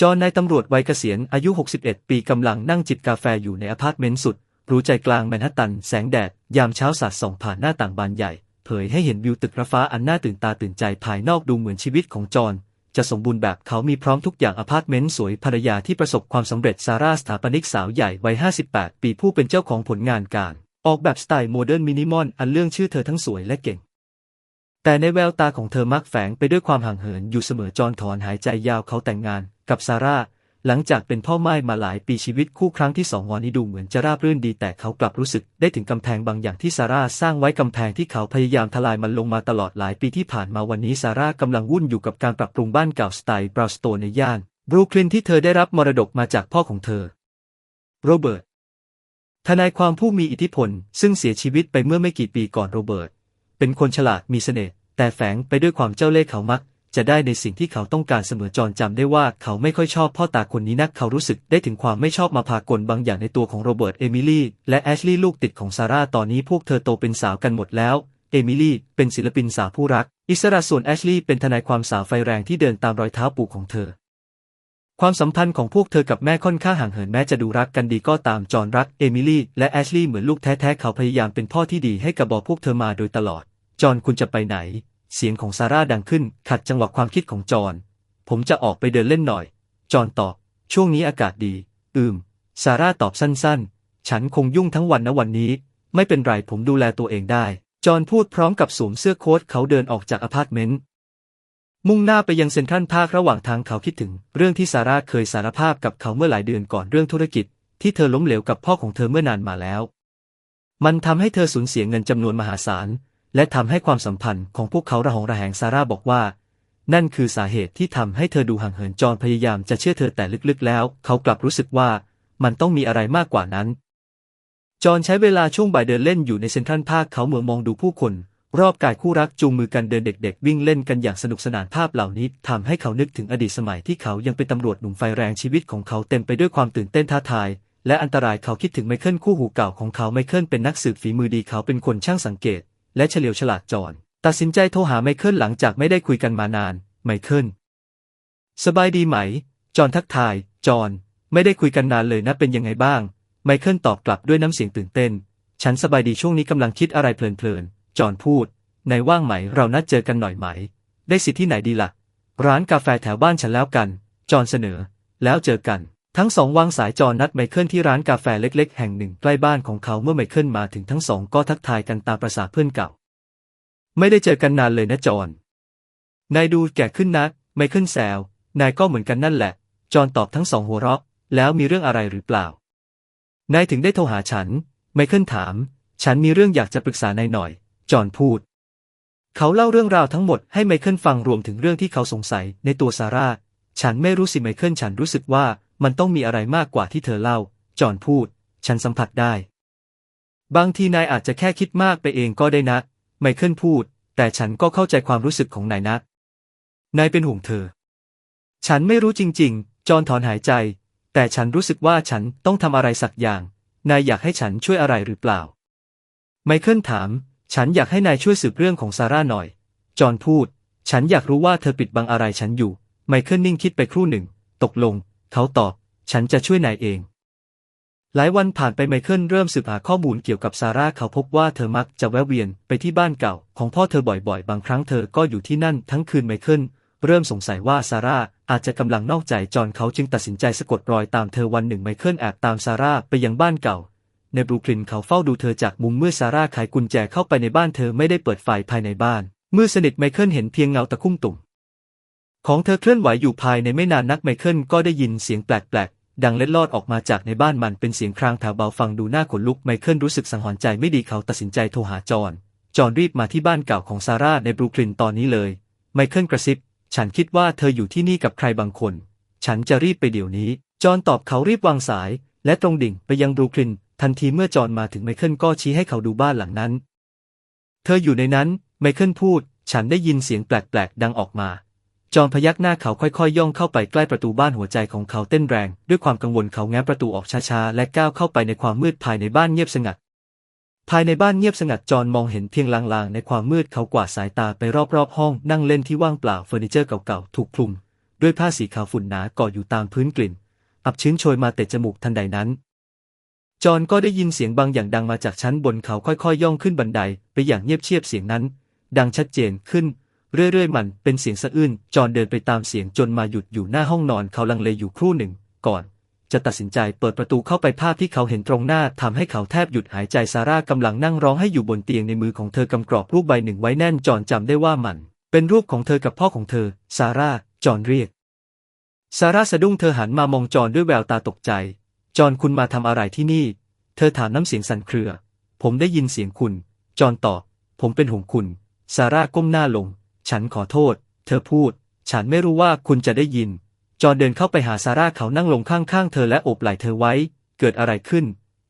จอนายตำรวจวัยเกษียณอายุ 61 ปีกำลังนั่งจิบกาแฟอยู่ในอพาร์ตเมนต์สุดหรูใจกลางแมนฮัตตัน แสงแดด ยามเช้าสาดส่องผ่านหน้าต่างบานใหญ่ เผยให้เห็นวิวตึกระฟ้าอันน่าตื่นตาตื่นใจภายนอกดูเหมือนชีวิตของจอนจะสมบูรณ์แบบเขามีพร้อมทุกอย่างอพาร์ตเมนต์สวยภรรยาที่ประสบความสำเร็จซาร่าสถาปนิกสาวใหญ่วัย 58 ปีผู้เป็นเจ้าของผลงานการ ออกแบบสไตล์โมเดิร์นมินิมอลอันเรื่องชื่อเธอทั้งสวยและเก่ง แต่ในแววตาของเธอมักแฝงไปด้วยความห่างเหินอยู่เสมอจอนถอนหายใจยาวเขาแต่งงานกับซาร่า หลังจากเป็นพ่อไม้มาหลายปีชีวิตคู่ครั้งที่สองวันนี้ดูเหมือนจะราบรื่นดี แต่เขากลับรู้สึกได้ถึงกำแพงบางอย่างที่ซาร่าสร้างไว้กำแพงที่เขาพยายามทลายมันลงมาตลอดหลายปีที่ผ่านมาวันนี้ซาร่ากำลังวุ่นอยู่กับการปรับปรุงบ้านเก่าสไตล์บราวสโตนในย่านบรูคลินที่เธอได้รับมรดกมาจากพ่อของเธอ โรเบิร์ตทนายความผู้มีอิทธิพล ซึ่งเสียชีวิตไปเมื่อไม่กี่ปีก่อนโรเบิร์ตเป็นคนฉลาดมีเสน่ห์ แต่แฝงไปด้วยความเจ้าเล่ห์เขามัก จะได้ในสิ่งที่เขาต้องการเสมอจรจำได้ว่าเขาไม่ค่อยชอบพ่อตาคนนี้นักเขารู้สึกได้ถึงความไม่ชอบมาพากลบางอย่างในตัวของโรเบิร์ตเอมิลี่และแอชลีย์ลูกติดของซาร่าตอนนี้พวกเธอโตเป็นสาวกันหมดแล้วเอมิลี่เป็นศิลปินสาวผู้รัก อิสระส่วนแอชลีย์เป็นทนายความสาวไฟแรงที่เดินตามรอยเท้าปู่ของเธอ ความสัมพันธ์ของพวกเธอกับแม่ค่อนข้างห่างเหินแม้จะดูรักกันดีก็ตามจอนรักเอมิลี่และแอชลีย์เหมือนลูกแท้ๆเขาพยายามเป็นพ่อที่ดีให้กับบอพวกเธอมาโดยตลอด จอห์นคุณจะไปไหน เสียงของซาร่าดังขึ้น ขัดจังหวะความคิดของจอห์นผมจะออกไปเดินเล่นหน่อย จอห์นตอบ ช่วงนี้อากาศดี อืม ซาร่าตอบสั้นๆ ฉันคงยุ่งทั้งวันนะวันนี้ ไม่เป็นไรผมดูแลตัวเองได้ จอห์นพูดพร้อมกับสวมเสื้อโค้ทเขาเดินออกจากอพาร์ตเมนต์ มุ่งหน้าไปยังเซ็นทรัลพาร์คระหว่างทางเขาคิดถึง เรื่องที่ซาร่าเคยสารภาพกับเขาเมื่อหลายเดือนก่อนเรื่องธุรกิจ ที่เธอล้มเหลวกับพ่อของเธอเมื่อนานมาแล้ว มันทำให้เธอสูญเสียเงินจำนวนมหาศาล และทำให้ความสัมพันธ์ของพวกเขาระหองระแหงซาร่าบอกว่า นั่นคือสาเหตุที่ทำให้เธอดูห่างเหินจอห์นพยายามจะเชื่อเธอแต่ลึกๆ แล้ว เขากลับรู้สึกว่ามันต้องมีอะไรมากกว่านั้น จอห์นใช้เวลาช่วงบ่ายเดินเล่นอยู่ในเซ็นทรัลพาคเขาเหมือนมองดูผู้คน รอบกายคู่รักจูงมือกันเดินเด็ก ๆ วิ่งเล่นกันอย่างสนุกสนานภาพเหล่านี้ทำให้เขานึกถึงอดีตสมัยที่เขายังเป็นตำรวจหนุ่มไฟแรงชีวิตของเขาเต็มไปด้วยความตื่นเต้นท้าทายและอันตรายเขาคิดถึงไมเคิลคู่หูเก่าของเขาไมเคิลเป็นนักสืบฝีมือดีเขาเป็นคนช่างสังเกต และเฉลียวฉลาดจอห์นตัดสินใจโทรหาไมเคิลหลังจากไม่ได้คุยกันมานาน ไมเคิลสบายดีไหม จอห์นทักทาย จอห์นไม่ได้คุยกันนานเลยนะเป็นยังไงบ้าง ไมเคิลตอบกลับด้วยน้ำเสียงตื่นเต้น ฉันสบายดีช่วงนี้กำลังคิดอะไรเพลินๆ จอห์นพูด ในว่างไหมเรานัดเจอกันหน่อยไหม ได้สิที่ไหนดีละ่ะ ร้านกาแฟแถวบ้านฉันแล้วกัน จอห์นเสนอ แล้วเจอกัน ทั้งสองวางสายจอนัดไมเคิลที่ร้านกาแฟเล็กๆ แห่งหนึ่งใกล้บ้านของเขาเมื่อไมเคิลมาถึงทั้งสองก็ทักทายกันตามประษาเพื่อนเก่า ไม่ได้เจอกันนานเลยนะจอห์นนายดูแก่ขึ้นนะไมเคิลแซวนายก็เหมือนกันนั่นแหละ จอห์นตอบทั้งสองหัวเราะ แล้วมีเรื่องอะไรหรือเปล่า นายถึงได้โทรหาฉัน ไมเคิลถาม ฉันมีเรื่องอยากจะปรึกษานายหน่อย จอห์นพูด เขาเล่าเรื่องราวทั้งหมดให้ไมเคิลฟังรวมถึงเรื่องที่เขาสงสัยในตัวซาร่า ฉันไม่รู้สิไมเคิลฉันรู้สึกว่า มันต้องมีอะไรมากกว่าที่เธอเล่า จอห์นพูด ฉันสัมผัสได้ บางทีนายอาจจะแค่คิดมากไปเองก็ได้นะ ไมเคิลพูด แต่ฉันก็เข้าใจความรู้สึกของนายนะ นายเป็นห่วงเธอ ฉันไม่รู้จริง ๆ จอห์นถอนหายใจ แต่ฉันรู้สึกว่าฉันต้องทำอะไรสักอย่าง นายอยากให้ฉันช่วยอะไรหรือเปล่า ไมเคิลถาม ฉันอยากให้นายช่วยสืบเรื่องของซาร่าหน่อย จอห์นพูด ฉันอยากรู้ว่าเธอปิดบังอะไรฉันอยู่ ไมเคิลนิ่งคิดไปครู่หนึ่ง ตกลง เขาตอบ ฉันจะช่วยนายเอง หลายวันผ่านไปไมเคิลเริ่มสืบหาข้อมูลเกี่ยวกับซาร่าเขาพบว่าเธอมักจะแวะเวียนไปที่บ้านเก่า ของพ่อเธอบ่อยๆ บางครั้งเธอก็อยู่ที่นั่นทั้งคืนไมเคิลเริ่มสงสัยว่าซาร่าอาจจะกำลังนอกใจจอห์นเขาจึงตัดสินใจสะกดรอยตามเธอวันหนึ่งไมเคิลแอบตามซาร่าไปยังบ้านเก่า ในบรูคลินเขาเฝ้าดูเธอจากมุมเมื่อซาร่าไขกุญแจเข้าไปในบ้านเธอไม่ได้เปิดไฟภายในบ้าน เมืดสนิทไมเคิลเห็นเพียงเงาตะคุ่มตุ่ม ของเธอเคลื่อนไหวอยู่ภายในไม่นานนักไมเคิลก็ได้ยินเสียงแปลกๆ ดังเล็ดลอดออกมาจากในบ้านมันเป็นเสียงครางแถวเบาฟังดูน่าขนลุกไมเคิลรู้สึกสังหรณ์ใจไม่ดีเขาตัดสินใจโทรหาจอห์นจอห์นรีบมาที่บ้านเก่าของซาร่าในบรูคลินตอนนี้เลยไมเคิลกระซิบ ฉันคิดว่าเธออยู่ที่นี่กับใครบางคน ฉันจะรีบไปเดี๋ยวนี้ จอห์นตอบเขารีบวางสาย และตรงดิ่งไปยังบรูคลิน ทันทีเมื่อจอห์นมาถึงไมเคิลก็ชี้ให้เขาดูบ้านหลังนั้น เธออยู่ในนั้นไมเคิลพูด ฉันได้ยินเสียงแปลกๆดังออกมา จอห์นพยักหน้าเขาค่อยๆ ย่องเข้าไปใกล้ประตูบ้านหัวใจของเขาเต้นแรง ด้วยความกังวลเขาแง้มประตูออกช้าๆ และก้าวเข้าไปในความมืดภายในบ้านเงียบสงัด ภายในบ้านเงียบสงัดจอห์นมองเห็นเพียงลางๆ ในความมืดเขากวาดสายตาไปรอบๆ ห้องนั่งเล่นที่ว่างเปล่าเฟอร์นิเจอร์เก่าๆ ถูกคลุม ด้วยผ้าสีขาวฝุ่นหนาเกาะอยู่ตามพื้นกลิ่น อับชื้นโชยมาเตะจมูกทันใดนั้น จอห์นก็ได้ยินเสียงบางอย่างดังมาจากชั้นบนเขาค่อยๆ ย่องขึ้นบันได ไปอย่างเงียบเชียบเสียงนั้น ดังชัดเจนขึ้น เรื่อยๆ มันเป็นเสียงสะอื้นจอห์นเดินไปตามเสียงจนมาหยุดอยู่หน้าห้องนอนเขาลังเลอยู่ครู่หนึ่ง ก่อน จะตัดสินใจเปิดประตูเข้าไปภาพที่เขาเห็นตรงหน้าทำให้เขาแทบหยุดหายใจซาร่ากำลังนั่งร้องให้อยู่บนเตียงในมือของเธอกำกรอบรูปใบหนึ่งไว้แน่นจอห์นจำได้ว่ามัน เป็นรูปของเธอกับพ่อของเธอ ซาร่าจอห์นเรียกซาร่าสะดุ้งเธอหันมามองจอห์นด้วยแววตาตกใจ จอห์นคุณมาทำอะไรที่นี่ เธอถามน้ำเสียงสั่นเครือ ผมได้ยินเสียงคุณ จอห์นตอบ ผมเป็นห่วงคุณ ซาร่าก้มหน้าลง ฉันขอโทษ เธอพูด ฉันไม่รู้ว่าคุณจะได้ยิน จอห์นเดินเข้าไปหาซาร่าเขานั่งลงข้างๆ เธอและโอบไหล่เธอไว้ เกิดอะไรขึ้น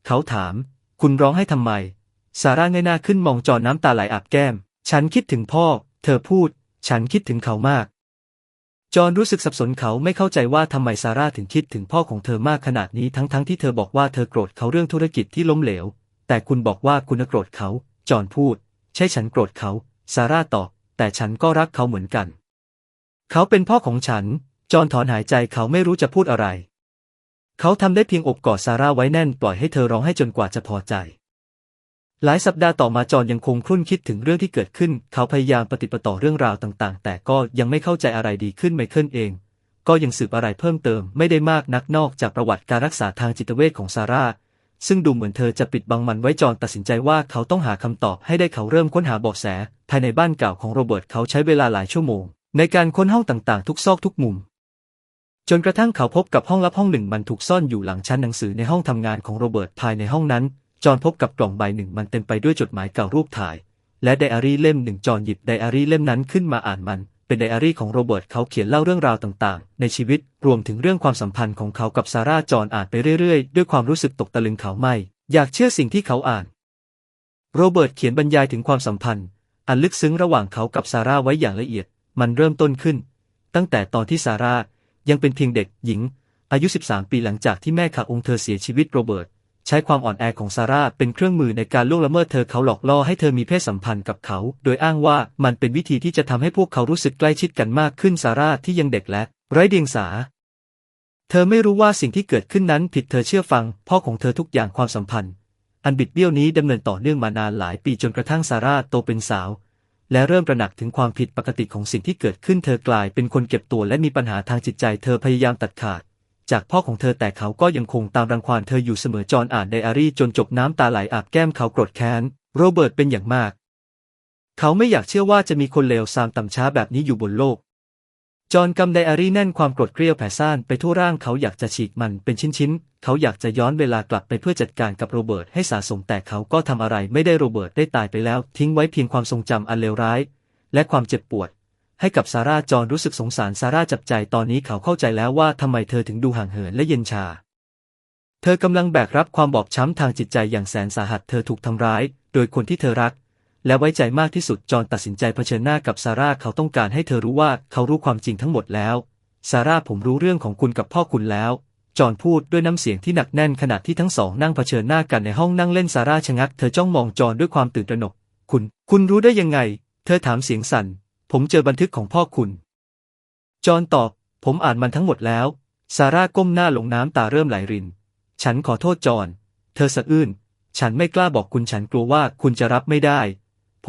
เขาถาม คุณร้องให้ทำไม ซาร่าเงยหน้าขึ้นมองจอห์นน้ำตาไหลอาบแก้ม ฉันคิดถึงพ่อ เธอพูด ฉันคิดถึงเขามาก จอห์นรู้สึกสับสนเขาไม่เข้าใจว่าทำไมซาร่าถึงคิดถึงพ่อของเธอมากขนาดนี้ทั้งๆทที่เธอบอกว่าเธอโกรธเขาเรื่องธุรกิจที่ล้มเหลว แต่คุณบอกว่าคุณโกรธเขา จอห์นพูด ใช่ฉันโกรธเขา ซาร่าตอบ แต่ฉันก็รักเขาเหมือนกัน เขาเป็นพ่อของฉัน จอห์นถอนหายใจเขาไม่รู้จะพูดอะไร เขาทำได้เพียงอบกอดซาร่าไว้แน่นปล่อยให้เธอร้องให้จนกว่าจะพอใจ หลายสัปดาห์ต่อมาจอห์นยังคงครุ่นคิดถึงเรื่องที่เกิดขึ้น เขาพยายามปฏิปต่อเรื่องราวต่างๆ แต่ก็ยังไม่เข้าใจอะไรดีขึ้นไมเคิลเอง ก็ยังสืบอะไรเพิ่มเติมไม่ได้มากนักนอกจากประวัติการรักษาทางจิตเวชของซาร่าซึ่งดูเหมือนเธอจะปิดบังมันไว้จอห์นตัดสินใจว่าเขาต้องหาคำตอบให้ได้เขาเริ่มค้นหาเบาะแส ภายในบ้านเก่าของโรเบิร์ตเขาใช้เวลาหลายชั่วโมง ในการค้นห้องต่างๆ ทุกซอกทุกมุม จนกระทั่งเขาพบกับห้องลับห้องหนึ่งมันถูกซ่อนอยู่หลังชั้นหนังสือในห้องทำงานของโรเบิร์ตภายในห้องนั้น จอนพบกับกล่องใบหนึ่งมันเต็มไปด้วยจดหมายเก่ารูปถ่าย และไดอารี่เล่มหนึ่งจอห์นหยิบไดอารี่เล่มนั้นขึ้นมาอ่านมันเป็นไดอารี่ของโรเบิร์ตเขาเขียนเล่าเรื่องราวต่างๆ ในชีวิตรวมถึงเรื่องความสัมพันธ์ของเขากับซาร่าจอนอ่านไปเรื่อยๆ ด้วยความรู้สึกตกตะลึงเขาไม่ อยากเชื่อสิ่งที่เขาอ่าน โรเบิร์ตเขียนบรรยายถึงความสัมพันธ์ อันลึกซึ้งระหว่างเขากับซาร่าไว้อย่างละเอียด มันเริ่มต้นขึ้น ตั้งแต่ตอนที่ซาร่ายังเป็นเพียงเด็กหญิง อายุ 13 ปีหลังจากที่แม่ขาองค์เธอเสียชีวิตโรเบิร์ตใช้ความอ่อนแอของซาร่าเป็นเครื่องมือในการล่วงละเมิดเธอเขาหลอกล่อให้เธอมีเพศสัมพันธ์กับเขา โดยอ้างว่ามันเป็นวิธีที่จะทำให้พวกเขารู้สึกใกล้ชิดกันมากขึ้นซาร่าที่ยังเด็กและ ไร้เดียงสา เธอไม่รู้ว่าสิ่งที่เกิดขึ้นนั้นผิดเธอเชื่อฟัง พ่อของเธอทุกอย่างความสัมพันธ์ อันบิดเบี้ยวนี้ดำเนินต่อเนื่องมานานหลายปีจนกระทั่งซาร่าโตเป็นสาว และเริ่มตระหนักถึงความผิดปกติของสิ่งที่เกิดขึ้นเธอกลายเป็นคนเก็บตัวและมีปัญหาทางจิตใจเธอพยายามตัดขาด จากพ่อของเธอแต่เขาก็ยังคงตามรังควานเธออยู่เสมอจอนอ่านไดอารี่จนจบน้ำตาไหลอาบแก้มเขาโกรธแค้นโรเบิร์ตเป็นอย่างมาก เขาไม่อยากเชื่อว่าจะมีคนเลวทรามต่ำช้าแบบนี้อยู่บนโลก จอห์นกำไดอารี่แน่นความโกรธเกรียวแผ่ซ่านไปทั่วร่างเขาอยากจะฉีกมันเป็นชิ้นๆ เขาอยากจะย้อนเวลากลับไปเพื่อจัดการกับโรเบิร์ตให้สะสมแต่เขาก็ทำอะไรไม่ได้โรเบิร์ตได้ตายไปแล้ว ทิ้งไว้เพียงความทรงจำอันเลวร้าย และความเจ็บปวด ให้กับซาร่าจอห์นรู้สึกสงสารซาร่าจับใจตอนนี้เขาเข้าใจแล้วว่าทำไมเธอถึงดูห่างเหินและเย็นชา เธอกำลังแบกรับความบอบช้ำทางจิตใจอย่างแสนสาหัส เธอถูกทำร้าย โดยคนที่เธอรัก และไว้ใจมากที่สุดจอห์นตัดสินใจเผชิญหน้ากับซาร่าเขาต้องการให้เธอรู้ว่าเขารู้ความจริงทั้งหมดแล้ว ซาร่าผมรู้เรื่องของคุณกับพ่อคุณแล้วจอห์นพูดด้วยน้ำเสียงที่หนักแน่นขณะที่ทั้งสองนั่งเผชิญหน้ากันในห้องนั่งเล่นซาร่าชะงักเธอจ้องมองจอห์นด้วยความตื่นตระหนก คุณ คุณรู้ได้ยังไง เธอถามเสียงสั่น ผมเจอบันทึกของพ่อคุณ จอห์นตอบ ผมอ่านมันทั้งหมดแล้ว ซาร่าก้มหน้าลงน้ำตาเริ่มไหลริน ฉันขอโทษจอห์นเธอสะอื้น ฉันไม่กล้าบอกคุณฉันกลัวว่าคุณจะรับไม่ได้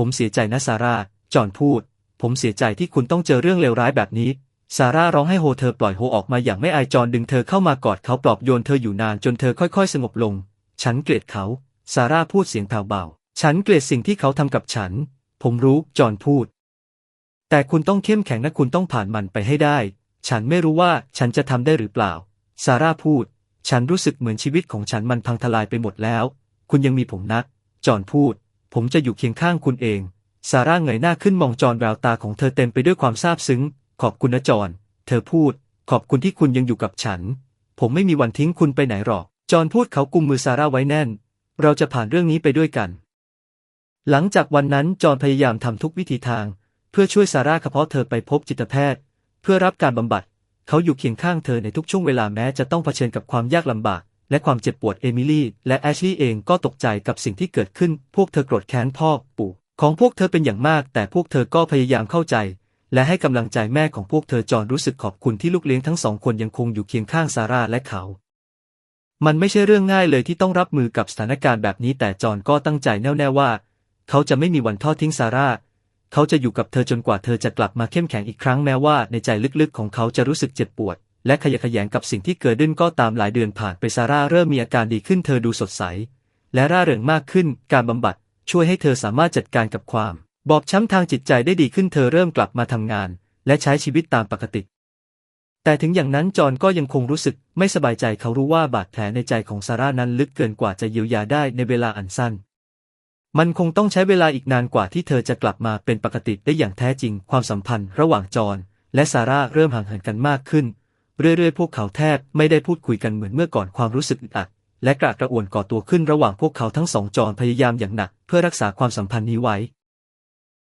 ผมเสียใจนะซาร่า จอห์นพูด ผมเสียใจที่คุณต้องเจอเรื่องเลวร้ายแบบนี้ ซาร่าร้องให้โฮเธอปล่อยโฮออกมาอย่างไม่อายจอห์นดึงเธอเข้ามากอดเขาปลอบโยนเธออยู่นานจนเธอค่อยๆ สงบลง ฉันเกลียดเขา ซาร่าพูดเสียงแผ่วเบา ฉันเกลียดสิ่งที่เขาทำกับฉัน ผมรู้ จอห์นพูด แต่คุณต้องเข้มแข็งนะคุณต้องผ่านมันไปให้ได้ ฉันไม่รู้ว่าฉันจะทำได้หรือเปล่า ซาร่าพูด ฉันรู้สึกเหมือนชีวิตของฉันมันพังทลายไปหมดแล้ว คุณยังมีผมนะจอห์นพูด ผมจะอยู่เคียงข้างคุณเอง ซาร่าเงยหน้าขึ้นมองจอห์นแววตาของเธอเต็มไปด้วยความซาบซึ้ง ขอบคุณนะจอน เธอพูด ขอบคุณที่คุณยังอยู่กับฉัน ผมไม่มีวันทิ้งคุณไปไหนหรอก จอห์นพูดเขากุมมือซาร่าไว้แน่น เราจะผ่านเรื่องนี้ไปด้วยกัน หลังจากวันนั้นจอห์นพยายามทำทุกวิธีทาง เพื่อช่วยซาร่าเฉพาะเธอไปพบจิตแพทย์ เพื่อรับการบำบัด เขาอยู่เคียงข้างเธอในทุกช่วงเวลาแม้จะต้องเผชิญกับความยากลำบาก และความเจ็บปวดเอมิลี่และแอชลีย์เองก็ตกใจกับสิ่งที่เกิดขึ้น พวกเธอโกรธแค้นพ่อปู่ของพวกเธอเป็นอย่างมาก แต่พวกเธอก็พยายามเข้าใจ และให้กำลังใจแม่ของพวกเธอจอนรู้สึกขอบคุณที่ลูกเลี้ยงทั้งสองคนยังคงอยู่เคียงข้างซาร่าและเขา มันไม่ใช่เรื่องง่ายเลยที่ต้องรับมือกับสถานการณ์แบบนี้ แต่จอนก็ตั้งใจแน่วแน่ว่า เขาจะไม่มีวันทอดทิ้งซาร่าเขาจะอยู่กับเธอจนกว่าเธอจะกลับมาเข้มแข็งอีกครั้งแม้ว่าในใจลึกๆของเขาจะรู้สึกเจ็บปวด และขยะแขยงกับสิ่งที่เกิดขึ้นก็ตามหลายเดือนผ่านไปซาร่าเริ่มมีอาการดีขึ้นเธอดูสดใส และร่าเริงมากขึ้น การบำบัดช่วยให้เธอสามารถจัดการกับความ บอบช้ำทางจิตใจได้ดีขึ้นเธอเริ่มกลับมาทำงาน และใช้ชีวิตตามปกติ แต่ถึงอย่างนั้นจอห์นก็ยังคงรู้สึกไม่สบายใจเขารู้ว่าบาดแผลในใจของซาร่านั้นลึกเกินกว่าจะเยียวยาได้ในเวลาอันสั้นมันคงต้องใช้เวลาอีกนานกว่าที่เธอจะกลับมาเป็นปกติได้อย่างแท้จริง ความสัมพันธ์ระหว่างจอห์นและซาร่าเริ่มห่างเหินกันมากขึ้น เรื่อยๆ พวกเขาแทบไม่ได้พูดคุยกันเหมือนเมื่อก่อนความรู้สึกอึดอัดและกระกระอ่วนก่อตัวขึ้นระหว่างพวกเขาทั้งสองจอนพยายามอย่างหนักเพื่อรักษาความสัมพันธ์นี้ไว้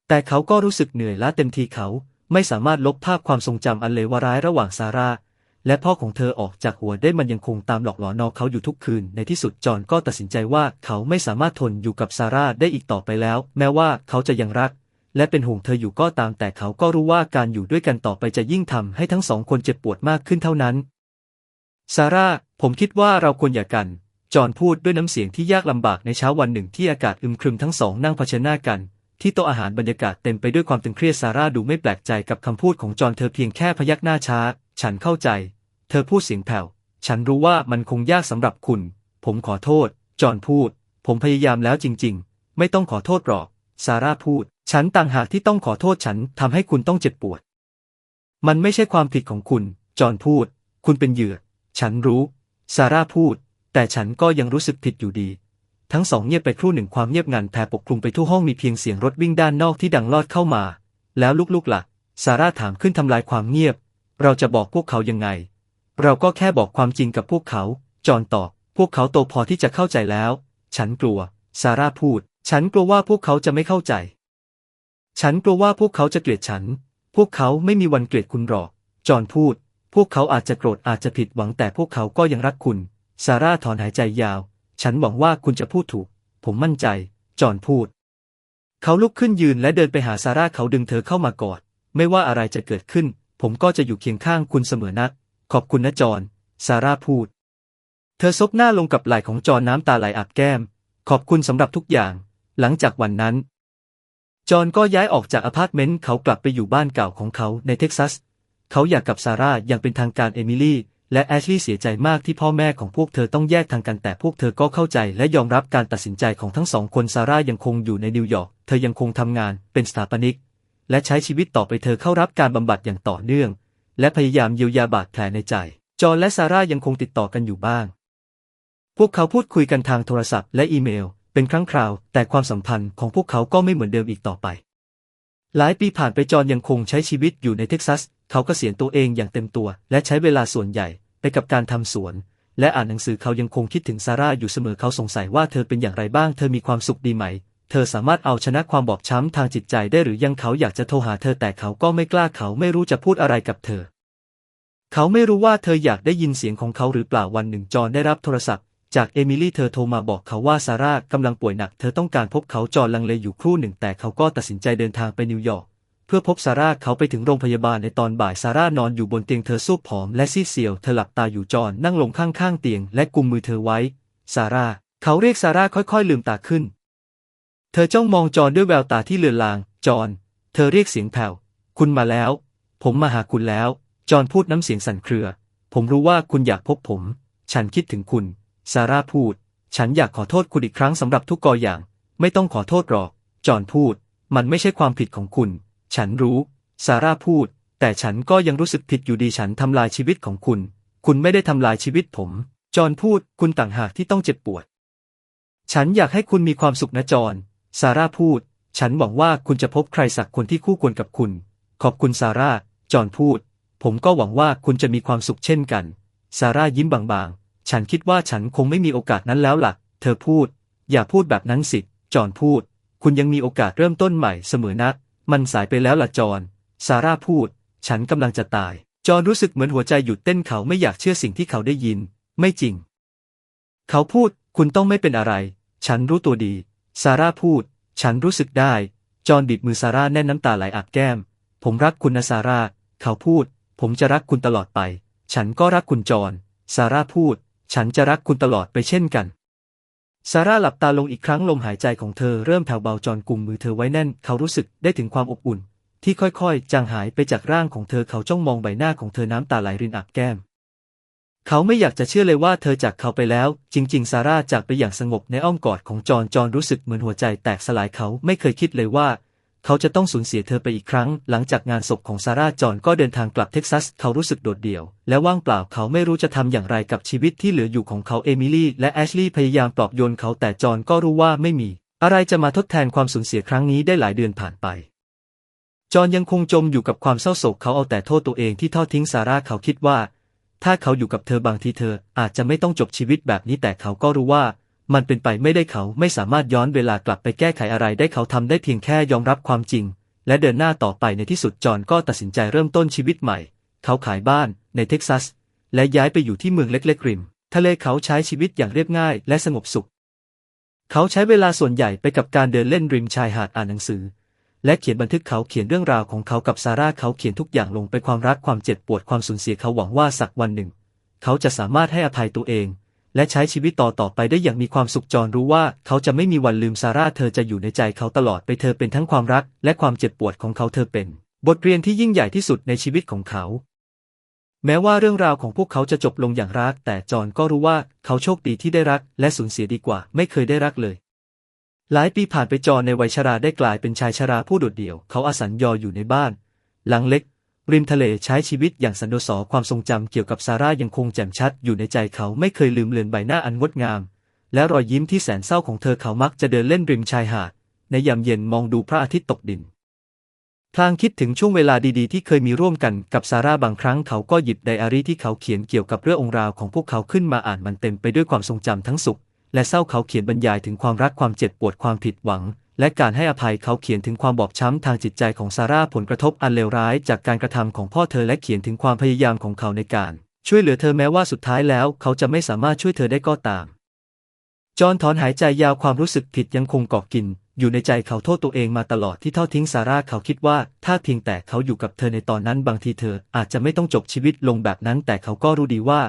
แต่เขาก็รู้สึกเหนื่อยล้าเต็มทีเขาไม่สามารถลบภาพความทรงจำอันเลวร้ายระหว่างซาร่าและพ่อของเธอออกจากหัวได้มันยังคงตามหลอกหลอนนอเขาอยู่ทุกคืน ในที่สุดจอห์นก็ตัดสินใจว่าเขาไม่สามารถทนอยู่กับซาร่าได้อีกต่อไปแล้ว แม้ว่าเขาจะยังรัก และเป็นห่วงเธออยู่ก็ตามแต่เขาก็รู้ว่าการอยู่ด้วยกันต่อไปจะยิ่งทำให้ทั้งสองคนเจ็บปวดมากขึ้นเท่านั้น ซาร่า ผมคิดว่าเราควรอย่ากัน จอห์นพูดด้วยน้ำเสียงที่ยากลำบากในเช้าวันหนึ่งที่อากาศอึมครึมทั้งสองนั่งเผชิญหน้ากัน ที่โต๊ะอาหารบรรยากาศเต็มไปด้วยความตึงเครียดซาร่าดูไม่แปลกใจกับคำพูดของจอห์นเธอเพียงแค่พยักหน้าช้า ฉันเข้าใจ เธอพูดเสียงแผ่ว ฉันรู้ว่ามันคงยากสำหรับคุณ ผมขอโทษ จอห์นพูด ผมพยายามแล้วจริง ๆ ไม่ต้องขอโทษหรอก ซาร่าพูด ฉันต่างหากที่ต้องขอโทษฉันทำให้คุณต้องเจ็บปวด มันไม่ใช่ความผิดของคุณ จอห์นพูด คุณเป็นเหยื่อ ฉันรู้ ซาร่าพูด แต่ฉันก็ยังรู้สึกผิดอยู่ดี ทั้งสองเงียบไปครู่หนึ่งความเงียบงันแผ่ปกคลุมไปทั่วห้องมีเพียงเสียงรถวิ่งด้านนอกที่ดังลอดเข้ามา แล้วลูกๆละ่ะ ซาร่าถามขึ้นทำลายความเงียบ เราจะบอกพวกเขายังไง เราก็แค่บอกความจริงกับพวกเขา จอห์นตอบ พวกเขาโตพอที่จะเข้าใจแล้ว ฉันกลัว ซาร่าพูด ฉันกลัวว่าพวกเขาจะไม่เข้าใจ ฉันกลัวว่าพวกเขาจะเกลียดฉัน พวกเขาไม่มีวันเกลียดคุณหรอก จอห์นพูด พวกเขาอาจจะโกรธอาจจะผิดหวังแต่พวกเขาก็ยังรักคุณ ซาร่าถอนหายใจยาว ฉันหวังว่าคุณจะพูดถูก ผมมั่นใจ จอห์นพูด เขาลุกขึ้นยืนและเดินไปหาซาร่าเขาดึงเธอเข้ามากอด ไม่ว่าอะไรจะเกิดขึ้น ผมก็จะอยู่เคียงข้างคุณเสมอนักขอบคุณนะจอห์น ซาร่าพูด เธอซบหน้าลงกับไหล่ของจอห์นน้ำตาไหลอาบแก้ม ขอบคุณสำหรับทุกอย่าง หลังจากวันนั้น จอห์นก็ย้ายออกจากอพาร์ตเมนต์เขากลับไปอยู่บ้านเก่าของเขาในเท็กซัส เขาอยากกับซาร่าอย่างเป็นทางการเอมิลี่และแอชลีย์เสียใจมากที่พ่อแม่ของพวกเธอต้องแยกทางกันแต่พวกเธอก็เข้าใจและยอมรับการตัดสินใจของทั้งสองคนซาร่ายังคงอยู่ในนิวยอร์ก เธอยังคงทำงานเป็นสถาปนิก และใช้ชีวิตต่อไปเธอเข้ารับการบำบัดอย่างต่อเนื่อง และพยายามเยียวยาบาดแผลในใจ จอห์นและซาร่ายังคงติดต่อกันอยู่บ้าง พวกเขาพูดคุยกันทางโทรศัพท์และอีเมล เป็นครั้งคราว แต่ความสัมพันธ์ของพวกเขาก็ไม่เหมือนเดิมอีกต่อไป หลายปีผ่านไปจอห์นยังคงใช้ชีวิตอยู่ในเท็กซัส เขาก็เสียนตัวเองอย่างเต็มตัว และใช้เวลาส่วนใหญ่ไปกับการทำสวน และอ่านหนังสือเขายังคงคิดถึงซาร่าอยู่เสมอเขาสงสัยว่าเธอเป็นอย่างไรบ้าง เธอมีความสุขดีไหม เธอสามารถเอาชนะความบอบช้ำทางจิตใจได้หรือยังเขาอยากจะโทรหาเธอแต่เขาก็ไม่กล้าเขาไม่รู้จะพูดอะไรกับเธอ เขาไม่รู้ว่าเธออยากได้ยินเสียงของเขาหรือเปล่าวันหนึ่งจอห์นได้รับโทรศัพท์ จากเอมิลี่เธอโทรมาบอกเขาว่าซาร่ากำลังป่วยหนัก เธอต้องการพบเขาจอนลังเลอยู่ครู่หนึ่ง แต่เขาก็ตัดสินใจเดินทางไปนิวยอร์กเพื่อพบซาร่าเขาไปถึงโรงพยาบาลในตอนบ่ายซาร่านอนอยู่บนเตียงเธอซูบผอมและซีดเซียวเธอหลับตาอยู่จอนนั่งลงข้างๆเตียงและกุมมือเธอไว้ซาร่าเขาเรียกซาร่าค่อยๆลืมตาขึ้น เธอจ้องมองจอนด้วยแววตาที่เลือนลาง จอน เธอเรียกเสียงแผ่ว คุณมาแล้ว ผมมาหาคุณแล้ว จอนพูดน้ำเสียงสั่นเครือ ผมรู้ว่าคุณอยากพบผม ฉันคิดถึงคุณ ซาร่าพูด ฉันอยากขอโทษคุณอีกครั้งสำหรับทุกกออย่าง ไม่ต้องขอโทษหรอก จอห์นพูด มันไม่ใช่ความผิดของคุณ ฉันรู้ ซาร่าพูด แต่ฉันก็ยังรู้สึกผิดอยู่ดีฉันทำลายชีวิตของคุณ คุณไม่ได้ทำลายชีวิตผม จอห์นพูด คุณต่างหากที่ต้องเจ็บปวด ฉันอยากให้คุณมีความสุขนะจอห์นซาร่าพูด ฉันหวังว่าคุณจะพบใครสักคนที่คู่ควรกับคุณ ขอบคุณซาร่า จอห์นพูด ผมก็หวังว่าคุณจะมีความสุขเช่นกัน ซาร่ายิ้มบางๆ ฉันคิดว่าฉันคงไม่มีโอกาสนั้นแล้วล่ะ เธอพูด อย่าพูดแบบนั้นสิ จอห์นพูด คุณยังมีโอกาสเริ่มต้นใหม่เสมอนะมันสายไปแล้วล่ะจอห์นซาร่าพูด ฉันกำลังจะตาย จอห์นรู้สึกเหมือนหัวใจหยุดเต้นเขาไม่อยากเชื่อสิ่งที่เขาได้ยิน ไม่จริง เขาพูด คุณต้องไม่เป็นอะไร ฉันรู้ตัวดี ซาร่าพูด ฉันรู้สึกได้ จอห์นบีบมือซาร่าแน่นน้ำตาไหลอาบแก้ม ผมรักคุณนะซาร่า เขาพูด ผมจะรักคุณตลอดไป ฉันก็รักคุณจอห์นซาร่าพูด ฉันจะรักคุณตลอดไปเช่นกันซาร่าหลับตาลงอีกครั้งลมหายใจของเธอเริ่มแผ่วเบาจอนกุมมือเธอไว้แน่น เขารู้สึกได้ถึงความอบอุ่น ที่ค่อยๆ จางหายไปจากร่างของเธอเขาจ้องมองใบหน้าของเธอน้ำตาไหลรินอับแก้ม เขาไม่อยากจะเชื่อเลยว่าเธอจากเขาไปแล้ว จริง ๆ ซาร่าจากไปอย่างสงบในอ้อมกอดของจอนจอนรู้สึกเหมือนหัวใจแตกสลายเขาไม่เคยคิดเลยว่า เขาจะต้องสูญเสียเธอไปอีกครั้ง หลังจากงานศพของซาร่าจอนก็เดินทางกลับเท็กซัส เขารู้สึกโดดเดี่ยว และว่างเปล่าเขาไม่รู้จะทำอย่างไรกับชีวิตที่เหลืออยู่ของเขาเอมิลี่และแอชลีย์พยายามปลอบโยนเขาแต่จอนก็รู้ว่าไม่มี อะไรจะมาทดแทนความสูญเสียครั้งนี้ได้หลายเดือนผ่านไปจอนยังคงจมอยู่กับความเศร้าโศกเขาเอาแต่โทษตัวเองที่ทอดทิ้งซาร่าเขาคิดว่า ถ้าเขาอยู่กับเธอบางทีเธออาจจะไม่ต้องจบชีวิตแบบนี้แต่เขาก็รู้ว่า มันเป็นไปไม่ได้เขาไม่สามารถย้อนเวลากลับไปแก้ไขอะไรได้เขาทำได้เพียงแค่ยอมรับความจริง และเดินหน้าต่อไปในที่สุดจอห์นก็ตัดสินใจเริ่มต้นชีวิตใหม่ เขาขายบ้านในเท็กซัส และย้ายไปอยู่ที่เมืองเล็กๆริม ทะเลเขาใช้ชีวิตอย่างเรียบง่ายและสงบสุข เขาใช้เวลาส่วนใหญ่ไปกับการเดินเล่นริมชายหาดอ่านหนังสือ และเขียนบันทึกเขาเขียนเรื่องราวของเขากับซาร่าเขาเขียนทุกอย่างลงไปความรักความเจ็บปวดความสูญเสียเขาหวังว่าสักวันหนึ่ง เขาจะสามารถให้อภัยตัวเอง และใช้ชีวิตต่อต่อไปได้อย่างมีความสุขจรรู้ว่าเขาจะไม่มีวันลืมซาร่าเธอจะอยู่ในใจเขาตลอดไปเธอเป็นทั้งความรัก และความเจ็บปวดของเขาเธอเป็น บทเรียนที่ยิ่งใหญ่ที่สุดในชีวิตของเขา แม้ว่าเรื่องราวของพวกเขาจะจบลงอย่างรัก แต่จอห์นก็รู้ว่าเขาโชคดีที่ได้รัก และสูญเสียดีกว่า ไม่เคยได้รักเลยหลายปีผ่านไปจอห์นในวัยชราได้กลายเป็นชายชราผู้โดดเดี่ยว เขาอาศัยยออยู่ในบ้าน หลังเล็ก ริมทะเลใช้ชีวิตอย่างสันโดษความทรงจำเกี่ยวกับซาร่ายังคงแจ่มชัดอยู่ในใจเขาไม่เคยลืมเลือนใบหน้าอันงดงาม และรอยยิ้มที่แสนเศร้าของเธอเขามักจะเดินเล่นริมชายหาด ในยามเย็นมองดูพระอาทิตย์ตกดิน พลางคิดถึงช่วงเวลาดีๆ ที่เคยมีร่วมกันกับซาร่าบางครั้งเขาก็หยิบไดอารี่ที่เขาเขียนเกี่ยวกับเรื่ององค์ราวของพวกเขาขึ้นมาอ่านมันเต็มไปด้วยความทรงจำทั้งสุข และเศร้าเขาเขียนบรรยายถึงความรักความเจ็บปวดความผิดหวัง และการให้อภัยเขาเขียนถึงความบอบช้ำทางจิตใจของซาร่าผลกระทบอันเลวร้ายจากการกระทำของพ่อเธอและเขียนถึงความพยายามของเขาในการ ช่วยเหลือเธอแม้ว่าสุดท้ายแล้วเขาจะไม่สามารถช่วยเธอได้ก็ตาม จอห์นถอนหายใจยาวความรู้สึกผิดยังคงเกาะกิน อยู่ในใจเขาโทษตัวเองมาตลอดที่ทอดทิ้งซาร่าเขาคิดว่า ถ้าเพียงแต่เขาอยู่กับเธอในตอนนั้นบางทีเธอ อาจจะไม่ต้องจบชีวิตลงแบบนั้น แต่เขาก็รู้ดีว่า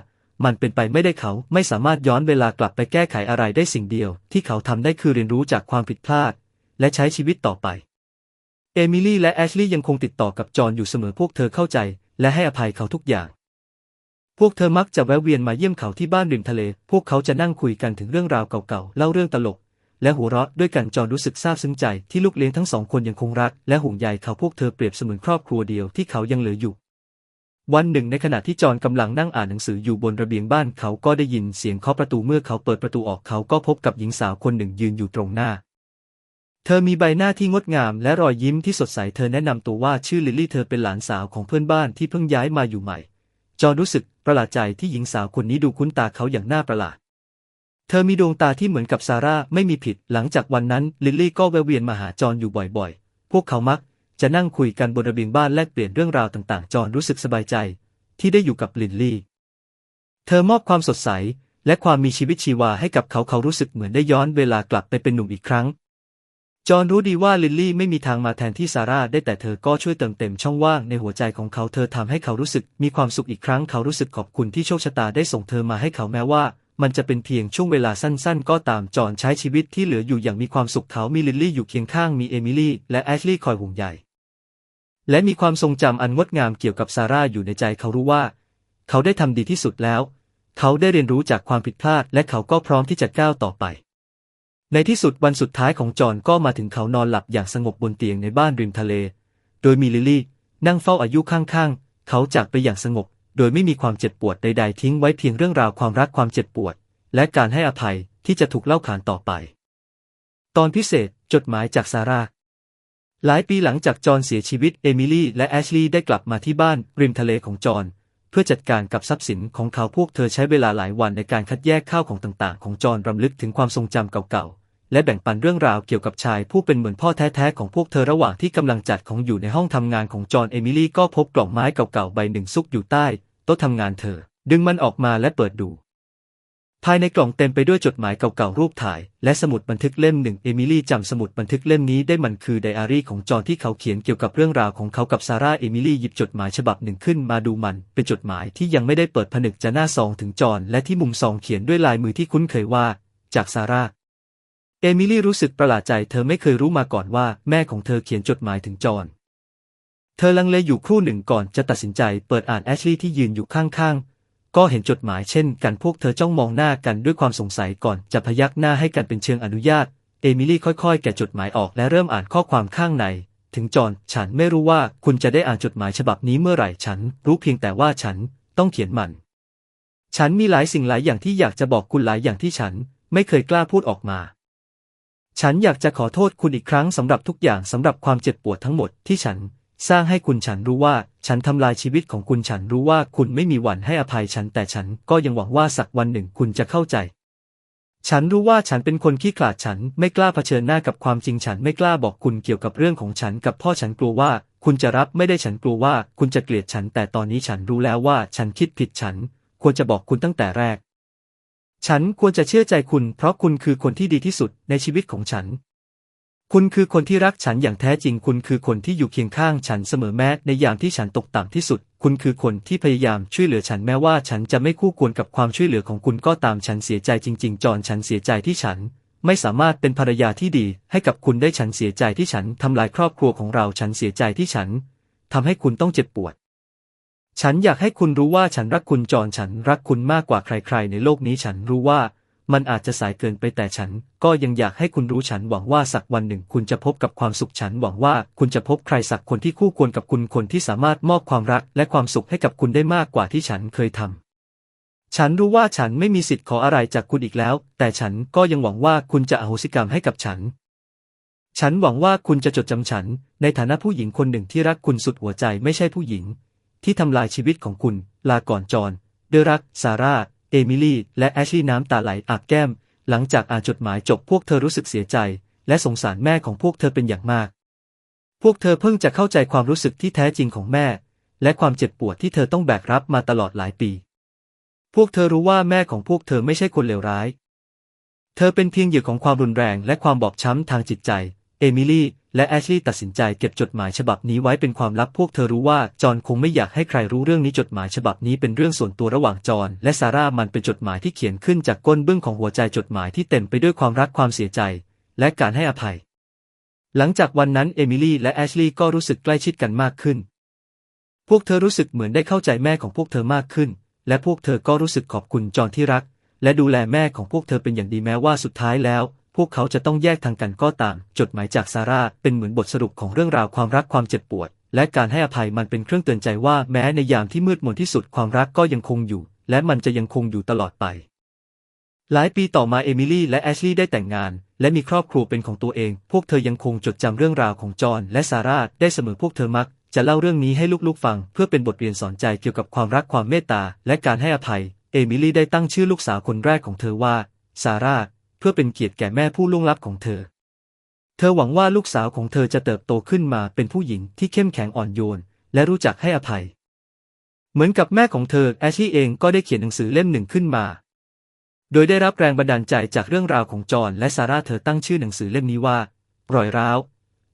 มันเป็นไปไม่ได้เขาไม่สามารถย้อนเวลากลับไปแก้ไขอะไรได้สิ่งเดียว ที่เขาทำได้คือเรียนรู้จากความผิดพลาด และใช้ชีวิตต่อไป เอมิลี่และแอชลีย์ยังคงติดต่อกับจอห์นอยู่เสมอพวกเธอเข้าใจ และให้อภัยเขาทุกอย่าง พวกเธอมักจะแวะเวียนมาเยี่ยมเขาที่บ้านริมทะเล พวกเขาจะนั่งคุยกันถึงเรื่องราวเก่าๆ เล่าเรื่องตลก และหัวเราะด้วยกันจอห์นรู้สึกซาบซึ้งใจที่ลูกเลี้ยงทั้งสองคนยังคงรัก และห่วงใยเขาพวกเธอเปรียบเสมือนครอบครัวเดียวที่เขายังเหลืออยู่วันหนึ่งในขณะที่จอห์นกำลังนั่งอ่านหนังสืออยู่บนระเบียงบ้านเขาก็ได้ยินเสียงเคาะประตูเมื่อเขาเปิดประตูออกเขาก็พบกับหญิงสาวคนหนึ่งยืนอยู่ตรงหน้า เธอมีใบหน้าที่งดงามและรอยยิ้มที่สดใสเธอแนะนำตัวว่าชื่อลิลลี่เธอเป็นหลานสาวของเพื่อนบ้านที่เพิ่งย้ายมาอยู่ใหม่ จอห์นรู้สึกประหลาดใจที่หญิงสาวคนนี้ดูคุ้นตาเขาอย่างน่าประหลาด เธอมีดวงตาที่เหมือนกับซาร่าไม่มีผิด หลังจากวันนั้นลิลลี่ก็แวะเวียนมาหาจอนอยู่บ่อยๆ พวกเขามักจะนั่งคุยกันบนระเบียงบ้านแลกเปลี่ยนเรื่องราวต่างๆ จอห์นรู้สึกสบายใจ ที่ได้อยู่กับลิลลี่ เธอมอบความสดใส และความมีชีวิตชีวาให้กับเขาเขารู้สึกเหมือนได้ย้อนเวลากลับไปเป็นหนุ่มอีกครั้ง จอห์นรู้ดีว่าลิลลี่ไม่มีทางมาแทนที่ซาร่าได้แต่เธอก็ช่วยเติมเต็มช่องว่างในหัวใจของเขาเธอทำให้เขารู้สึกมีความสุขอีกครั้งเขารู้สึกขอบคุณที่โชคชะตาได้ส่งเธอมาให้เขาแม้ว่า มันจะเป็นเพียงช่วงเวลาสั้นๆ ก็ตามจอห์นใช้ชีวิตที่เหลืออยู่อย่างมีความสุขเขามีลิลลี่อยู่เคียงข้างมีเอมิลี่และแอชลีย์คอยห่วงใยและมีความทรงจำอันงดงามเกี่ยวกับซาร่าอยู่ในใจเขารู้ว่า เขาได้ทำดีที่สุดแล้ว เขาได้เรียนรู้จากความผิดพลาดและเขาก็พร้อมที่จะก้าวต่อไป ในที่สุดวันสุดท้ายของจอห์นก็มาถึงเขานอนหลับอย่างสงบบนเตียงในบ้านริมทะเล โดยมีลิลลี่นั่งเฝ้าอายุข้างๆ เขาจากไปอย่างสงบ โดยไม่มีความเจ็บปวดใดๆ ทิ้งไว้เพียงเรื่องราวความรักความเจ็บปวด และการให้อภัยที่จะถูกเล่าขานต่อไป ตอนพิเศษจดหมายจากซาร่า หลายปีหลังจากจอห์นเสียชีวิตเอมิลี่และแอชลีย์ได้กลับมาที่บ้านริมทะเลของจอห์นเพื่อจัดการกับทรัพย์สินของเขาพวกเธอใช้เวลาหลายวันในการคัดแยกข้าวของต่างๆ ของจอห์นรำลึกถึงความทรงจำเก่าๆ และแบ่งปันเรื่องราวเกี่ยวกับชายผู้เป็นเหมือนพ่อแท้ๆของพวกเธอระหว่างที่กำลังจัดของอยู่ในห้องทำงานของจอห์นเอมิลี่ก็พบกล่องไม้เก่าๆใบหนึ่งซุกอยู่ใต้โต๊ะทำงานเธอ ดึงมันออกมาและเปิดดู ภายในกล่องเต็มไปด้วยจดหมายเก่าๆรูปถ่าย และสมุดบันทึกเล่มหนึ่งเอมิลี่จำสมุดบันทึกเล่มนี้ได้มันคือไดอารี่ของจอห์นที่เขาเขียนเกี่ยวกับเรื่องราวของเขากับซาร่าเอมิลี่หยิบจดหมายฉบับหนึ่งขึ้นมาดูมัน เป็นจดหมายที่ยังไม่ได้เปิดผนึกจะหน้าซองถึงจอห์นและที่มุมซองเขียนด้วยลายมือที่คุ้นเคยว่า จากซาร่า เอมิลี่รู้สึกประหลาดใจเธอไม่เคยรู้มาก่อนว่าแม่ของเธอเขียนจดหมายถึงจอห์นเธอลังเลอยู่ครู่หนึ่งก่อนจะตัดสินใจเปิดอ่านแอชลีย์ที่ยืนอยู่ข้างๆ ก็เห็นจดหมายเช่นกันพวกเธอจ้องมองหน้ากันด้วยความสงสัยก่อนจะพยักหน้าให้กันเป็นเชิงอนุญาต เอมิลี่ค่อยๆ แกะจดหมายออกและเริ่มอ่านข้อความข้างใน ถึงจอห์นฉันไม่รู้ว่าคุณจะได้อ่านจดหมายฉบับนี้เมื่อไหร่ฉัน รู้เพียงแต่ว่าฉันต้องเขียนมัน ฉันมีหลายสิ่งหลายอย่างที่อยากจะบอกคุณหลายอย่างที่ฉัน ไม่เคยกล้าพูดออกมา ฉันอยากจะขอโทษคุณอีกครั้งสำหรับทุกอย่างสำหรับความเจ็บปวดทั้งหมดที่ฉัน สร้างให้คุณฉันรู้ว่า ฉันทำลายชีวิตของคุณฉันรู้ว่าคุณไม่มีวันให้อภัยฉันแต่ฉันก็ยังหวังว่าสักวันหนึ่งคุณจะเข้าใจ ฉันรู้ว่าฉันเป็นคนขี้ขลาดฉันไม่กล้าเผชิญหน้ากับความจริงฉันไม่กล้าบอกคุณเกี่ยวกับเรื่องของฉันกับพ่อฉันกลัวว่า คุณจะรับไม่ได้ฉันกลัวว่า คุณจะเกลียดฉันแต่ตอนนี้ฉันรู้แล้วว่า ฉันคิดผิดฉัน ควรจะบอกคุณตั้งแต่แรก ฉันควรจะเชื่อใจคุณ เพราะคุณคือคนที่ดีที่สุดในชีวิตของฉัน คุณคือคนที่รักฉันอย่างแท้จริง คุณคือคนที่อยู่เคียงข้างฉันเสมอแม้ในยามที่ฉันตกต่ำที่สุด คุณคือคนที่พยายามช่วยเหลือฉันแม้ว่าฉันจะไม่คู่ควรกับความช่วยเหลือของคุณก็ตามฉันเสียใจจริง ๆ จอนฉันเสียใจที่ฉัน ไม่สามารถเป็นภรรยาที่ดีให้กับคุณได้ฉันเสียใจที่ฉันทำลายครอบครัวของเราฉันเสียใจที่ฉันทำให้คุณต้องเจ็บปวด ฉันอยากให้คุณรู้ว่าฉันรักคุณจอนฉันรักคุณมากกว่าใคร ๆ ในโลกนี้ฉันรู้ว่า มันอาจจะสายเกินไปแต่ฉัน ก็ยังอยากให้คุณรู้ฉันหวังว่าสักวันหนึ่งคุณจะพบกับความสุขฉันหวังว่าคุณจะพบใครสักคนที่คู่ควรกับคุณคนที่สามารถมอบความรักและความสุขให้กับคุณได้มากกว่าที่ฉันเคยทำฉันรู้ว่าฉันไม่มีสิทธิ์ขออะไรจากคุณอีกแล้ว แต่ฉันก็ยังหวังว่าคุณจะอโหสิกรรมให้กับฉัน ฉันหวังว่าคุณจะจดจำฉัน ในฐานะผู้หญิงคนหนึ่งที่รักคุณสุดหัวใจไม่ใช่ผู้หญิง ที่ทำลายชีวิตของคุณ ลาก่อนจอนเดรัก ซาร่า เอมิลี่ และแอชลีย์น้ำตาไหลอาบแก้ม หลังจากอ่านจดหมายจบพวกเธอรู้สึกเสียใจ และสงสารแม่ของพวกเธอเป็นอย่างมาก พวกเธอเพิ่งจะเข้าใจความรู้สึกที่แท้จริงของแม่ และความเจ็บปวดที่เธอต้องแบกรับมาตลอดหลายปี พวกเธอรู้ว่าแม่ของพวกเธอไม่ใช่คนเลวร้าย เธอเป็นเพียงเหยื่อของความรุนแรงและความบอบช้ำทางจิตใจ มิลี่และแอชลีย์ตัดสินใจเก็บจดหมายฉบับนี้ไว้เป็นความลับพวกเธอรู้ว่าจอห์นคงไม่อยากให้ใครรู้เรื่องนี้จดหมายฉบับนี้เป็นเรื่องส่วนตัวระหว่างจอห์นและซาร่ามันเป็นจดหมายที่เขียนขึ้นจากก้นเบื้องของหัวใจจดหมายที่เต็มไปด้วยความรักความเสียใจ และการให้อภัย หลังจากวันนั้นเอมิลี่และแอชลีย์ก็รู้สึกใกล้ชิดกันมากขึ้น พวกเธอรู้สึกเหมือนได้เข้าใจแม่ของพวกเธอมากขึ้น และพวกเธอก็รู้สึกขอบคุณจอห์นที่รัก และดูแลแม่ของพวกเธอเป็นอย่างดีแม้ว่าสุดท้ายแล้ว พวกเขาจะต้องแยกทางกันก็ตาม จดหมายจากซาร่าเป็นเหมือนบทสรุปของเรื่องราวความรักความเจ็บปวด และการให้อภัยมันเป็นเครื่องเตือนใจว่าแม้ในยามที่มืดมนที่สุดความรักก็ยังคงอยู่ และมันจะยังคงอยู่ตลอดไป หลายปีต่อมาเอมิลี่และแอชลีย์ได้แต่งงาน และมีครอบครัวเป็นของตัวเอง พวกเธอยังคงจดจำเรื่องราวของจอห์นและซาร่าได้เสมอพวกเธอมักจะเล่าเรื่องนี้ให้ลูกๆฟัง เพื่อเป็นบทเรียนสอนใจเกี่ยวกับความรักความเมตตาและการให้อภัย เอมิลี่ได้ตั้งชื่อลูกสาวคนแรกของเธอว่าซาร่า พื่อเป็นเกียรติแก่แม่ผู้ล่วงลับของเธอ เธอหวังว่าลูกสาวของเธอจะเติบโตขึ้นมาเป็นผู้หญิงที่เข้มแข็งอ่อนโยน และรู้จักให้อภัย เหมือนกับแม่ของเธอแอชลี่เองก็ได้เขียนหนังสือเล่มหนึ่งขึ้นมา โดยได้รับแรงบันดาลใจจากเรื่องราวของจอห์นและซาร่าเธอตั้งชื่อหนังสือเล่มนี้ว่ารอยร้าว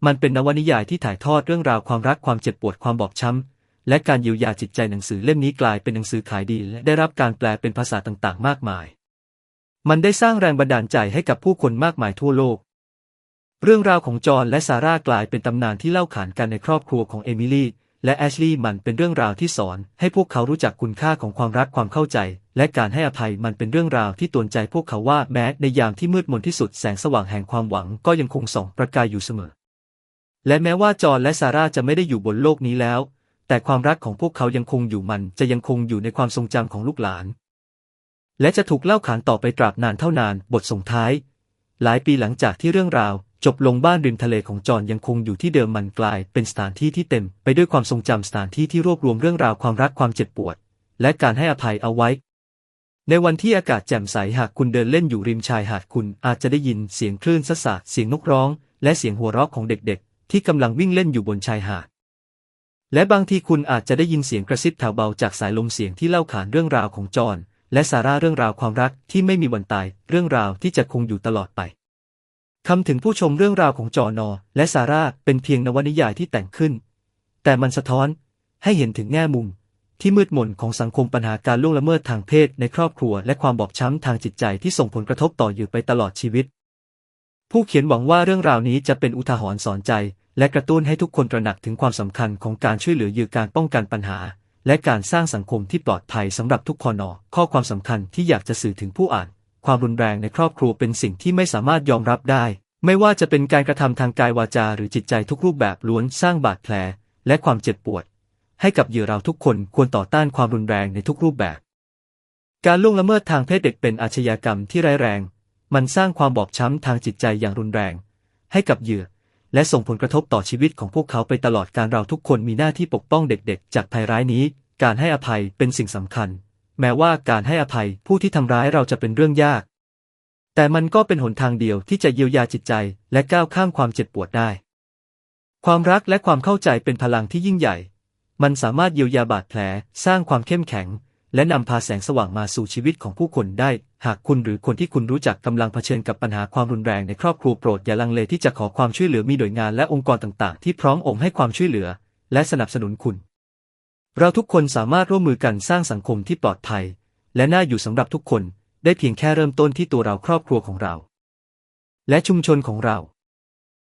มันเป็นนวนิยายที่ถ่ายทอดเรื่องราวความรักความเจ็บปวดความบอบช้ำ และการเยียวยาจิตใจหนังสือเล่มนี้กลายเป็นหนังสือขายดี และได้รับการแปลเป็นภาษาต่างๆ มากมาย มันได้สร้างแรงบันดาลใจให้กับผู้คนมากมายทั่วโลก เรื่องราวของจอห์นและซาร่ากลายเป็นตำนานที่เล่าขานกันในครอบครัวของเอมิลี่และแอชลีย์มันเป็นเรื่องราวที่สอน ให้พวกเขารู้จักคุณค่าของความรักความเข้าใจ และการให้อภัยมันเป็นเรื่องราวที่ตวนใจพวกเขาว่าแม้ในยามที่มืดมนที่สุดแสงสว่างแห่งความหวังก็ยังคงส่องประกายอยู่เสมอ และแม้ว่าจอห์นและซาร่าจะไม่ได้อยู่บนโลกนี้แล้ว แต่ความรักของพวกเขายังคงอยู่มันจะยังคงอยู่ในความทรงจำของลูกหลาน และจะถูกเล่าขานต่อไปตราบนานเท่านาน บทส่งท้าย หลายปีหลังจากที่เรื่องราว จบลงบ้านริมทะเลของจอห์นยังคงอยู่ที่เดิมมันกลาย เป็นสถานที่ที่เต็ม ไปด้วยความทรงจำสถานที่ที่รวบรวมเรื่องราวความรักความเจ็บปวด และการให้อภัยเอาไว้ ในวันที่อากาศแจ่มใสหากคุณเดินเล่นอยู่ริมชายหาดคุณอาจจะได้ยินเสียงคลื่นซัดสาดเสียงนกร้อง และเสียงหัวเราะของเด็กๆ ที่กำลังวิ่งเล่นอยู่บนชายหาดและบางทีคุณอาจจะได้ยินเสียงกระซิบแผ่วเบาจากสายลมเสียงที่เล่าขานเรื่องราวของจอห์น และซาร่าเรื่องราวความรักที่ไม่มีวันตาย เรื่องราวที่จะคงอยู่ตลอดไปคำถึงผู้ชมเรื่องราวของจอนอ และซาร่าเป็นเพียงนวนิยายที่แต่งขึ้น แต่มันสะท้อนให้เห็นถึงแง่มุม ที่มืดมนของสังคมปัญหาการล่วงละเมิดทางเพศในครอบครัว และความบอบช้ำทางจิตใจที่ส่งผลกระทบต่ออยู่ไปตลอดชีวิต ผู้เขียนหวังว่าเรื่องราวนี้จะเป็นอุทาหรณ์สอนใจ และกระตุ้นให้ทุกคนตระหนักถึงความสำคัญของการช่วยเหลือเยือการป้องกันปัญหา และการสร้างสังคมที่ปลอดภัยสำหรับทุกคนอข้อความสำคัญที่อยากจะสื่อถึงผู้อ่าน ความรุนแรงในครอบครัวเป็นสิ่งที่ไม่สามารถยอมรับได้ ไม่ว่าจะเป็นการกระทำทางกายวาจาหรือจิตใจทุกรูปแบบล้วนสร้างบาดแผล และความเจ็บปวด ให้กับเหยื่อเราทุกคนควรต่อต้านความรุนแรงในทุกรูปแบบ การล่วงละเมิดทางเพศเด็กเป็นอาชญากรรมที่ร้ายแรง มันสร้างความบอบช้ำทางจิตใจอย่างรุนแรง ให้กับเหยื่อ และส่งผลกระทบต่อชีวิตของพวกเขาไปตลอดการเราทุกคนมีหน้าที่ปกป้องเด็กๆ จากภัยร้ายนี้ การให้อภัยเป็นสิ่งสำคัญ แม้ว่าการให้อภัยผู้ที่ทำร้ายเราจะเป็นเรื่องยาก แต่มันก็เป็นหนทางเดียวที่จะเยียวยาจิตใจและก้าวข้ามความเจ็บปวดได้ ความรักและความเข้าใจเป็นพลังที่ยิ่งใหญ่ มันสามารถเยียวยาบาดแผล สร้างความเข้มแข็ง และนำพาแสงสว่างมาสู่ชีวิตของผู้คนได้ หากคุณหรือคนที่คุณรู้จักกำลังเผชิญกับปัญหาความรุนแรงในครอบครัวโปรดอย่าลังเลที่จะขอความช่วยเหลือมีหน่วยงานและองค์กรต่างๆ ที่พร้อมองค์ให้ความช่วยเหลือ และสนับสนุนคุณ เราทุกคนสามารถร่วมมือกันสร้างสังคมที่ปลอดภัย และน่าอยู่สำหรับทุกคน ได้เพียงแค่เริ่มต้นที่ตัวเราครอบครัวของเรา และชุมชนของเรา